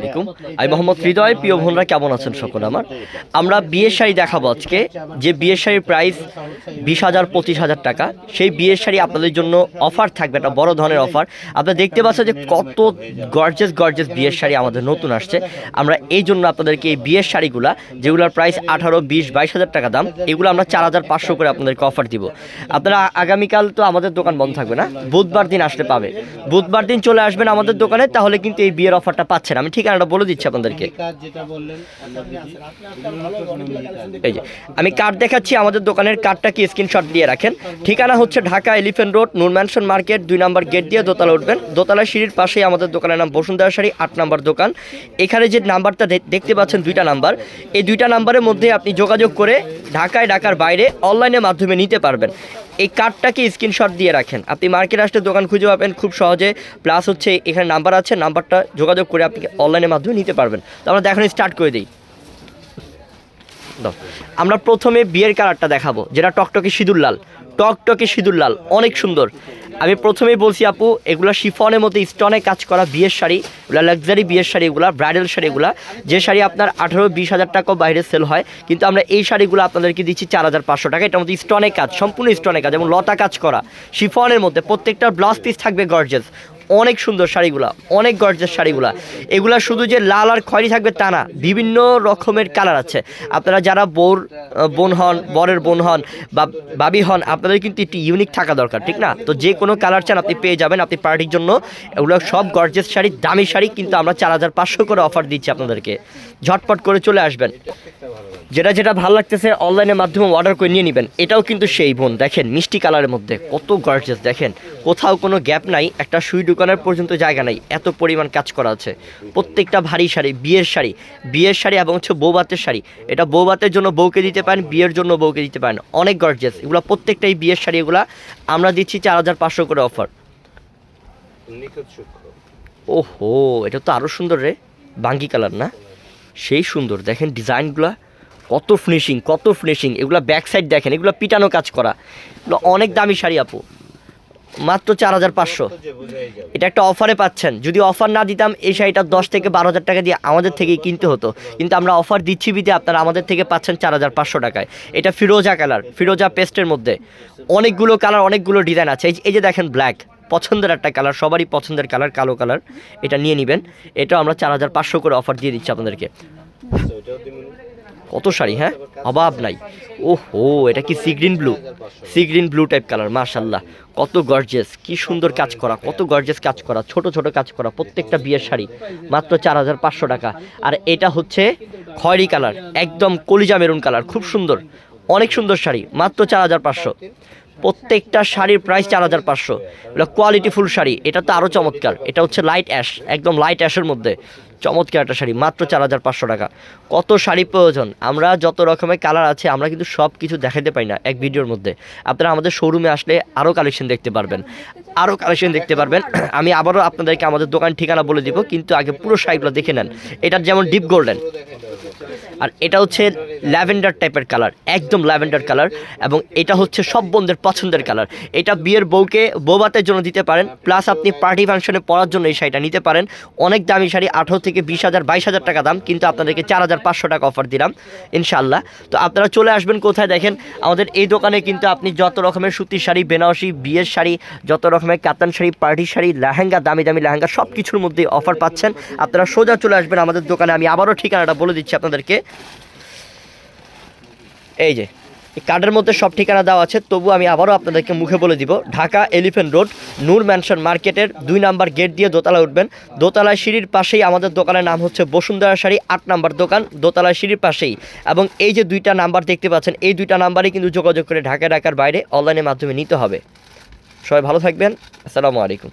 আলাইকুম আমি মোহাম্মদ হৃদয় প্রিয় বোনরা কেমন আছেন সকলে আমার? আমরা বিয়ের শাড়ি দেখাবো আজকে। যে বিয়ের শাড়ির প্রাইস বিশ হাজার পঁচিশ হাজার টাকা সেই বিয়ের শাড়ি আপনাদের জন্য অফার থাকবে একটা বড় ধরনের অফার আপনারা দেখতে পাচ্ছেন যে কত গর্জেস গর্জেস বিয়ের শাড়ি আমাদের নতুন আসছে। আমরা এই জন্য আপনাদেরকে এই বিয়ের শাড়িগুলা যেগুলোর প্রাইস আঠারো বিশ বাইশ হাজার টাকা দাম এগুলো আমরা চার হাজার পাঁচশো করে আপনাদেরকে অফার দিব। আপনারা আগামীকাল তো আমাদের দোকান বন্ধ থাকবে না? বুধবার দিন আসলে পাবে। বুধবার দিন চলে আসবেন আমাদের দোকানে তাহলে কিন্তু এই বিয়ের অফারটা পাচ্ছেন। আমি ঠিকানাটা বলে দিচ্ছি আপনাদেরকে। এই যে আমি কার্ড দেখাচ্ছি আমাদের দোকানের কার্ডটা কি স্ক্রিনশট দিয়ে রাখেন। ঠিকানা হচ্ছে Dhaka elephant road Noor mansion market দুই নম্বর গেট দিয়ে দোতলা উঠবেন। দোতলা সিঁড়ির পাশেই আমাদের দোকানের নাম বসুন্ধরা শাড়ি আট নম্বর দোকান। এখানে যে নাম্বারটা দেখতে পাচ্ছেন দুইটা নাম্বার এই দুইটা নাম্বারের মধ্যে আপনি যোগাযোগ করে ঢাকায় ঢাকার বাইরে অনলাইনের মাধ্যমে নিতে পারবেন। এই কার্ডটাকে স্ক্রিনশট দিয়ে রাখেন। আপনি মার্কেট আসলে দোকান খুঁজে পাবেন খুব সহজে। প্লাস হচ্ছে এখানে নাম্বার আছে নাম্বারটা যোগাযোগ করে আপনি অনলাইনের মাধ্যমে নিতে পারবেন। তো আমরা এখন স্টার্ট করে দিই। আমরা প্রথমে বিয়ের কালারটা দেখাবো, যেটা টকটকে সিঁদুর লাল। টকটকে সিঁদুর লাল, অনেক সুন্দর। আমি প্রথমেই বলছি, আপু, এগুলো শিফনের মধ্যে স্টনে কাজ করা বিয়ের শাড়ি, এগুলো লাক্সারি বিয়ের শাড়ি, এগুলো ব্রাইডাল শাড়ি, এগুলো। যে শাড়ি আপনার আঠারো, বিশ হাজার টাকাও বাইরে সেল হয়, কিন্তু আমরা এই শাড়িগুলো আপনাদেরকে দিচ্ছি চার হাজার পাঁচশো টাকা। এটার মধ্যে স্টনে কাজ, সম্পূর্ণ স্টনে কাজ এবং লতা কাজ করা শিফনের মধ্যে প্রত্যেকটা ব্লাউজ পিস থাকবে গর্জেস অনেক সুন্দর শাড়িগুলা, অনেক গর্জের শাড়িগুলা। এগুলা শুধু যে লাল আর খয়েরি থাকবে তা না, বিভিন্ন রকমের কালার আছে। আপনারা যারা বোর বোন হন, বরের বোন হন বা বাবি হন, আপনাদের কিন্তু একটি ইউনিক থাকা দরকার, ঠিক না? তো যে কোনো কালার চান আপনি পেয়ে যাবেন, আপনি পার্টির জন্য। এগুলো সব গর্জেস শাড়ি, দামি শাড়ি কিন্তু আমরা চার হাজার পাঁচশো করে অফার দিচ্ছি আপনাদেরকে। ঝটপট করে চলে আসবেন। যেটা যেটা ভালো লাগতেছে অনলাইনের মাধ্যমে অর্ডার করে নিয়ে নেবেন। এটাও কিন্তু সেই বোন। দেখেন মিষ্টি কালারের মধ্যে কত গর্জেস দেখেন। কোথাও কোনো গ্যাপ নাই একটা সুই দোকানের পর্যন্ত জায়গা নাই এত পরিমাণ কাজ করা আছে। প্রত্যেকটা ভারী শাড়ি বিয়ের শাড়ি বিয়ের শাড়ি এবং হচ্ছে বৌবাতের শাড়ি। এটা বৌবাতের জন্য বউকে দিতে পারেন বিয়ের জন্য বউকে দিতে পারেন। অনেক গর্জেস এগুলো প্রত্যেকটাই বিয়ের শাড়ি এগুলো আমরা দিচ্ছি চার হাজার পাঁচশো করে অফার ওহো এটা তো আরও সুন্দর রে। বাঙ্গি কালার না? সেই সুন্দর। দেখেন ডিজাইনগুলো কত ফিনিশিং কত ফিনিশিং এগুলো ব্যাক সাইড দেখেন, এগুলো পিটানো কাজ করা। এগুলো অনেক দামি শাড়ি আপু। মাত্র চার হাজার পাঁচশো। এটা একটা অফারে পাচ্ছেন। যদি অফার না দিতাম, এই শাড়িটা দশ থেকে বারো হাজার টাকা দিয়ে আমাদের থেকেই কিনতে হতো। কিন্তু আমরা অফার দিচ্ছি বিদে আপনারা আমাদের থেকে পাচ্ছেন চার হাজার পাঁচশো টাকায়। এটা ফিরোজা কালার ফিরোজা পেস্টের মধ্যে। অনেকগুলো কালার অনেকগুলো ডিজাইন আছে। এই যে- দেখেন ব্ল্যাক পছন্দের একটা কালার সবারই পছন্দের কালার কালো কালার এটা নিয়ে নেবেন। এটাও আমরা চার হাজার পাঁচশো করে অফার দিয়ে দিচ্ছি আপনাদেরকে। কত শাড়ি হ্যাঁ? অভাব নাই ওহো, এটা কি sea green blue sea green blue type colour মার্শাল্লাহ কত গর্জেস কি সুন্দর কাজ করা, কত গর্জেস কাজ করা, ছোট ছোট কাজ করা, প্রত্যেকটা বিয়ের শাড়ি, মাত্র চার হাজার পাঁচশো টাকা। আর এটা হচ্ছে খয়েরি কালার একদম কলিজা মেরুন কালার খুব সুন্দর, অনেক সুন্দর শাড়ি, মাত্র চার হাজার পাঁচশো। প্রত্যেকটা শাড়ির প্রাইস চার হাজার পাঁচশো। এটা কোয়ালিটি ফুল শাড়ি, এটা তো আরও চমৎকার। এটা হচ্ছে লাইট অ্যাশ একদম লাইট অ্যাশের মধ্যে। চমৎকার একটা শাড়ি, মাত্র চার হাজার পাঁচশো টাকা। কত শাড়ি প্রয়োজন? আমরা যত রকমের কালার আছে, আমরা কিন্তু সব কিছু দেখাতে পাই না এক ভিডিওর মধ্যে। আপনারা আমাদের শোরুমে আসলে আরও কালেকশন দেখতে পারবেন। আরও কালেকশন দেখতে পারবেন। আমি আবারও আপনাদেরকে আমাদের দোকান ঠিকানা বলে দিব, কিন্তু আগে পুরো শাড়িগুলো দেখে নেন। এটার যেমন ডিপ গোল্ডেন আর এটা হচ্ছে ল্যাভেন্ডার টাইপের কালার, একদম ল্যাভেন্ডার কালার এবং এটা হচ্ছে সব বন্ধুদের পছন্দের কালার। এটা বিয়ের বউকে বৌবাতের জন্য দিতে পারেন, প্লাস আপনি পার্টি ফাংশনে পরার জন্য এই শাড়িটা নিতে পারেন। অনেক দামি শাড়ি, আঠারো থেকে বিশ হাজার, বাইশ হাজার টাকা দাম, কিন্তু আপনাদেরকে চার হাজার পাঁচশো টাকা অফার দিলাম ইনশাল্লাহ তো আপনারা চলে আসবেন কোথায় দেখেন, আমাদের এই দোকানে কিন্তু আপনি যত রকমের সুতির শাড়ি, বেনারসি, বিয়ের শাড়ি, যত রকমের কাতান শাড়ি, পার্টি শাড়ি, লেহেঙ্গা, দামি দামি লেহেঙ্গা, সব কিছুর মধ্যে অফার পাচ্ছেন। আপনারা সোজা চলে আসবেন আমাদের দোকানে, আমি আবারও ঠিকানাটা বলে দিচ্ছি আপনাদেরকে। এই যে কার্ডের মধ্যে সব ঠিকানা দেওয়া আছে তবু আমি আবারও আপনাদেরকে মুখে বলে দিব, Dhaka elephant road, Noor mansion মার্কেটের দুই নাম্বার গেট দিয়ে দোতলা উঠবেন। দোতলায় সিঁড়ির পাশেই আমাদের দোকানের নাম হচ্ছে বসুন্ধরা শাড়ি, আট নাম্বার দোকান, দোতলায় সিঁড়ির পাশেই। এবং এই যে দুইটা নাম্বার দেখতে পাচ্ছেন, এই দুইটা নাম্বারই কিন্তু যোগাযোগ করে ঢাকা ঢাকার বাইরে অনলাইনের মাধ্যমে নিতে হবে। সবাই ভালো থাকবেন, আসসালামু আলাইকুম।